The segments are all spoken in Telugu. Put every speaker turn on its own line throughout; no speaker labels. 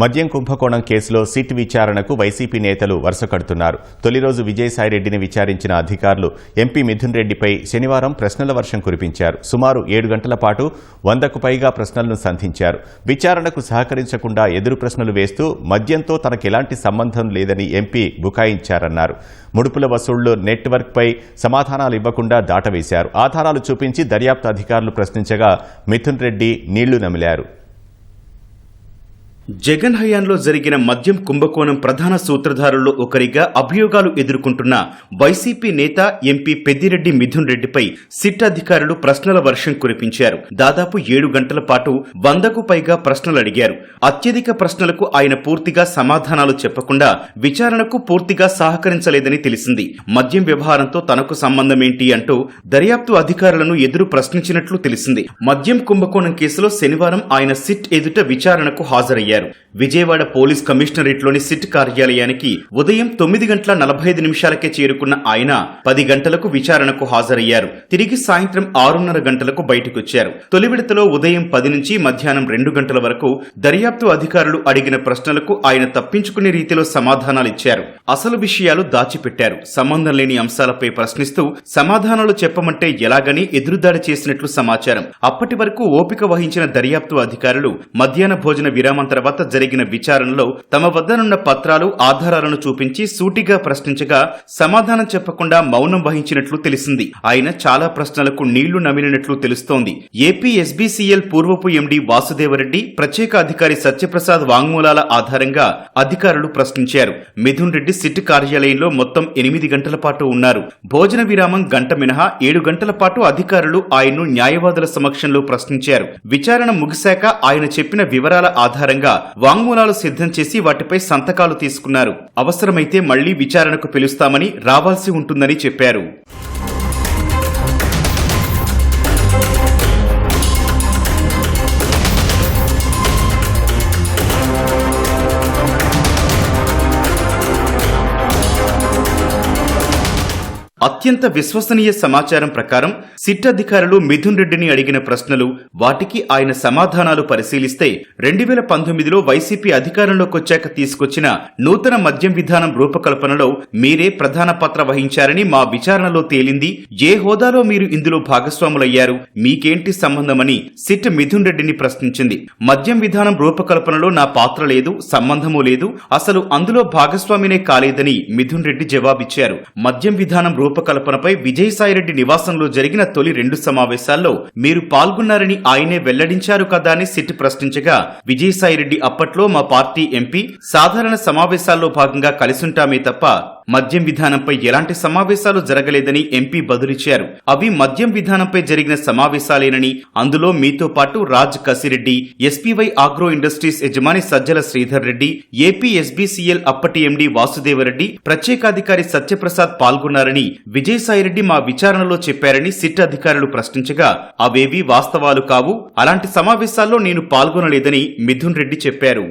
మద్యం కుంభకోణం కేసులో సిట్ విచారణకు వైసీపీ నేతలు వరుస కడుతున్నారు. తొలి రోజు విజయసాయిరెడ్డిని విచారించిన అధికారులు ఎంపీ మిథున్ రెడ్డిపై శనివారం ప్రశ్నల వర్షం కురిపించారు. సుమారు ఏడు గంటల పాటు వందకు పైగా ప్రశ్నలను సంధించారు. విచారణకు సహకరించకుండా ఎదురు ప్రశ్నలు వేస్తూ మద్యంతో తనకెలాంటి సంబంధం లేదని ఎంపీ బుకాయించారన్నారు. ముడుపుల వసూళ్ళు నెట్వర్క్పై సమాధానాలు ఇవ్వకుండా దాటవేశారు. ఆధారాలు చూపించి దర్యాప్తు అధికారులు ప్రశ్నించగా మిథున్ రెడ్డి నీళ్ళు నమిలారు.
జగన్ హయాంలో జరిగిన మద్యం కుంభకోణం ప్రధాన సూత్రధారుల్లో ఒకరిగా అభియోగాలు ఎదుర్కొంటున్న వైసీపీ నేత ఎంపీ పెద్దిరెడ్డి మిథున్ రెడ్డిపై సిట్ అధికారులు ప్రశ్నల వర్షం కురిపించారు. దాదాపు ఏడు గంటల పాటు వందకు పైగా ప్రశ్నలు అడిగారు. అత్యధిక ప్రశ్నలకు ఆయన పూర్తిగా సమాధానాలు చెప్పకుండా విచారణకు పూర్తిగా సహకరించలేదని తెలిసింది. మద్యం వ్యవహారంతో తనకు సంబంధమేంటి అంటూ దర్యాప్తు అధికారులను ఎదురు ప్రశ్నించినట్లు తెలిసింది. మద్యం కుంభకోణం కేసులో శనివారం ఆయన సిట్ ఎదుట విచారణకు హాజరయ్యారు. Salgueiro. విజయవాడ పోలీస్ కమిషనరేట్లోని సిట్ కార్యాలయానికి ఉదయం తొమ్మిది గంటల నలభై ఐదు నిమిషాలకే చేరుకున్న ఆయన పది గంటలకు విచారణకు హాజరయ్యారు. తిరిగి సాయంత్రం ఆరున్నర గంటలకు బయటకొచ్చారు. తొలి విడతలో ఉదయం పది నుంచి మధ్యాహ్నం రెండు గంటల వరకు దర్యాప్తు అధికారులు అడిగిన ప్రశ్నలకు ఆయన తప్పించుకునే రీతిలో సమాధానాలిచ్చారు అసలు విషయాలు దాచిపెట్టారు. సంబంధం లేని అంశాలపై ప్రశ్నిస్తూ సమాధానాలు చెప్పమంటే ఎలాగని ఎదురుదాడి చేసినట్లు సమాచారం. అప్పటి వరకు ఓపిక వహించిన దర్యాప్తు అధికారులు మధ్యాహ్న భోజన విరామం తర్వాత జరిగిన విచారణలో తమ వద్దనున్న పత్రాలు ఆధారాలను చూపించి సూటిగా ప్రశ్నించగా సమాధానం చెప్పకుండా మౌనం వహించినట్లు తెలిసింది. ఆయన చాలా ప్రశ్నలకు నీళ్ళు నమిలినట్లు తెలుస్తోంది. ఏపీ ఎస్బీసీఎల్ పూర్వపు ఎండీ వాసుదేవరెడ్డి ప్రత్యేక అధికారి సత్యప్రసాద్ వాంగ్మూలాల ఆధారంగా అధికారులు ప్రశ్నించారు. మిథున్ రెడ్డి సిట్ కార్యాలయంలో మొత్తం ఎనిమిది గంటల పాటు ఉన్నారు. భోజన విరామం గంట మినహా ఏడు గంటల పాటు అధికారులు ఆయన్ను న్యాయవాదుల సమక్షంలో ప్రశ్నించారు. విచారణ ముగిశాక ఆయన చెప్పిన వివరాల ఆధారంగా వాంగ్మూలాలు సిద్ధం చేసి వాటిపై సంతకాలు తీసుకున్నారు. అవసరమైతే మళ్ళీ విచారణకు పిలుస్తామని రావాల్సి ఉంటుందని చెప్పారు. అత్యంత విశ్వసనీయ సమాచారం ప్రకారం సిట్ అధికారులు మిథున్ రెడ్డిని అడిగిన ప్రశ్నలు వాటికి ఆయన సమాధానాలు పరిశీలిస్తే రెండు వేల పంతొమ్మిదిలో వైసీపీ అధికారంలోకొచ్చాక తీసుకొచ్చిన నూతన మద్యం విధానం రూపకల్పనలో మీరే ప్రధాన పాత్ర వహించారని మా విచారణలో తేలింది. ఏ హోదాలో మీరు ఇందులో భాగస్వాములయ్యారు? మీకేంటి సంబంధమని సిట్ మిథున్ రెడ్డిని ప్రశ్నించింది. మద్యం విధానం రూపకల్పనలో నా పాత్ర లేదు సంబంధము లేదు. అసలు అందులో భాగస్వామినే కాలేదని మిథున్ రెడ్డి జవాబిచ్చారు. మద్యం విధానం రూపకల్పనపై విజయసాయిరెడ్డి నివాసంలో జరిగిన తొలి రెండు సమావేశాల్లో మీరు పాల్గొన్నారని ఆయనే వెల్లడించారు కదా అని సిట్ ప్రశ్నించగా విజయసాయిరెడ్డి అప్పట్లో మా పార్టీ ఎంపీ సాధారణ సమావేశాల్లో భాగంగా కలిసుంటామే తప్ప మద్యం విధానంపై ఎలాంటి సమావేశాలు జరగలేదని ఎంపీ బదులిచ్చారు. అవి మద్యం విధానంపై జరిగిన సమావేశాలేనని అందులో మీతో పాటు Raj Kasireddy SPY agro industries యజమాని సజ్జల శ్రీధర్ రెడ్డి ఏపీ ఎస్బీసీఎల్ అప్పటి ఎండి వాసుదేవరెడ్డి ప్రత్యేకాధికారి సత్యప్రసాద్ పాల్గొన్నారని విజయసాయిరెడ్డి మా విచారణలో చెప్పారని సిట్ అధికారులు ప్రశ్నించగా అవేవి వాస్తవాలు కావు. అలాంటి సమావేశాల్లో నేను పాల్గొనలేదని మిథున్ రెడ్డి చెప్పారు.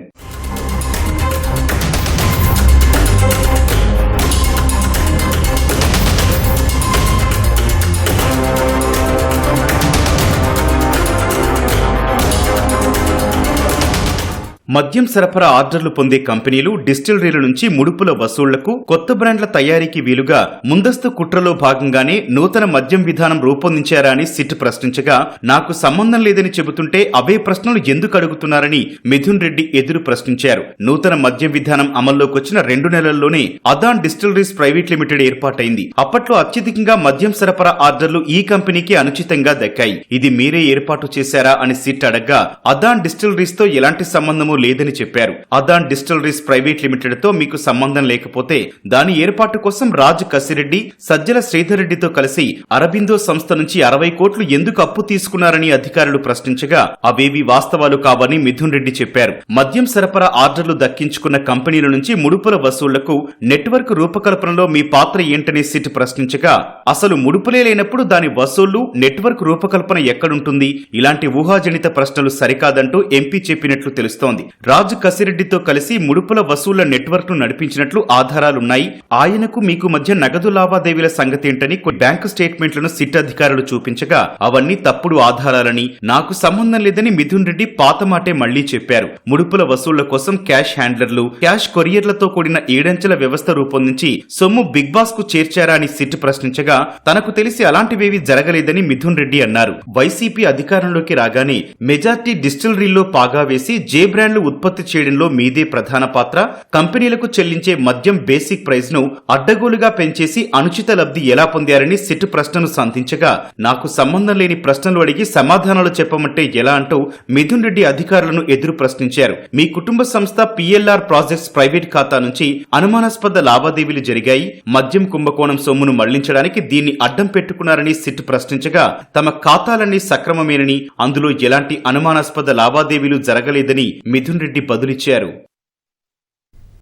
మద్యం సరఫరా ఆర్డర్లు పొందే కంపెనీలు డిస్టిలరీల నుంచి ముడుపుల వసూళ్ళకు కొత్త బ్రాండ్ల తయారీకి వీలుగా ముందస్తు కుట్రలో భాగంగానే నూతన మద్యం విధానం రూపొందించారా అని సిట్ ప్రశ్నించగా నాకు సంబంధం లేదని చెబుతుంటే అవే ప్రశ్నలు ఎందుకు అడుగుతున్నారని మిథున్ రెడ్డి ఎదురు ప్రశ్నించారు. నూతన మద్యం విధానం అమల్లోకి వచ్చిన రెండు నెలల్లోనే అదాన్ డిస్టిలరీస్ ప్రైవేట్ లిమిటెడ్ ఏర్పాటైంది. అప్పట్లో అత్యధికంగా మద్యం సరఫరా ఆర్డర్లు ఈ కంపెనీకి అనుచితంగా దక్కాయి. ఇది మీరే ఏర్పాటు చేశారా అని సిట్ అడగ్గా అదాన్ డిస్టిలరీస్తో ఎలాంటి సంబంధము లేదని చెప్పారు. అదాన్ డిస్టిలరీస్ ప్రైవేట్ లిమిటెడ్తో మీకు సంబంధం లేకపోతే దాని ఏర్పాటు కోసం రాజు కసిరెడ్డి సజ్జల శ్రీధర్ రెడ్డితో కలిసి అరబిందో సంస్థ నుంచి అరవై కోట్లు ఎందుకు అప్పు తీసుకున్నారని అధికారులు ప్రశ్నించగా అవేవి వాస్తవాలు కావని మిథున్ రెడ్డి చెప్పారు. మద్యం సరఫరా ఆర్డర్లు దక్కించుకున్న కంపెనీల నుంచి ముడుపుల వసూళ్ళకు నెట్వర్క్ రూపకల్పనలో మీ పాత్ర ఏంటనే సిట్ ప్రశ్నించగా అసలు ముడుపులే లేనప్పుడు దాని వసూళ్ళు నెట్వర్క్ రూపకల్పన ఎక్కడుంటుంది? ఇలాంటి ఊహాజనిత ప్రశ్నలు సరికాదంటూ ఎంపీ చెప్పినట్లు తెలుస్తోంది. రాజు కసిరెడ్డితో కలిసి ముడుపుల వసూళ్ళ నెట్వర్క్ను నడిపించినట్లు ఆధారాలున్నాయి. ఆయనకు మీకు మధ్య నగదు లావాదేవీల సంగతేంటని కొన్ని బ్యాంకు స్టేట్మెంట్లను సిట్ అధికారులు చూపించగా అవన్నీ తప్పుడు ఆధారాలని నాకు సంబంధం లేదని మిథున్ రెడ్డి పాత మాటే మళ్ళీ చెప్పారు. ముడుపుల వసూళ్ళ కోసం క్యాష్ హ్యాండ్లర్లు క్యాష్ కొరియర్లతో కూడిన ఏడంచెల వ్యవస్థ రూపొందించి సొమ్ము బిగ్ బాస్కు చేర్చారా అని సిట్ ప్రశ్నించగా తనకు తెలిసి అలాంటివేవీ జరగలేదని మిథున్ రెడ్డి అన్నారు. వైసీపీ అధికారంలోకి రాగానే మెజార్టీ డిస్టిలరీల్లో పాగా వేసి జే బ్రాండ్లు ఉత్పత్తి చేయడంలో మీదే ప్రధాన పాత్ర. కంపెనీలకు చెల్లించే మద్యం బేసిక్ ప్రైస్ను అడ్డగోలుగా పెంచేసి అనుచిత లబ్ధి ఎలా పొందారని సిట్ ప్రశ్నను సంధించగా నాకు సంబంధం లేని ప్రశ్నలు అడిగి సమాధానాలు చెప్పమంటే ఎలా అంటూ మిథున్ రెడ్డి అధికారులను ఎదురు ప్రశ్నించారు. మీ కుటుంబ సంస్థ పిఎల్ఆర్ ప్రాజెక్ట్స్ ప్రైవేట్ ఖాతా నుంచి అనుమానాస్పద లావాదేవీలు జరిగాయి. మద్యం కుంభకోణం సొమ్మును మళ్ళించడానికి దీన్ని అడ్డం పెట్టుకున్నారని సిట్ ప్రశ్నించగా తమ ఖాతాలన్నీ సక్రమమేనని అందులో ఎలాంటి అనుమానాస్పద లావాదేవీలు జరగలేదని మిథున్ మిథున్ రెడ్డి బదులిచ్చారు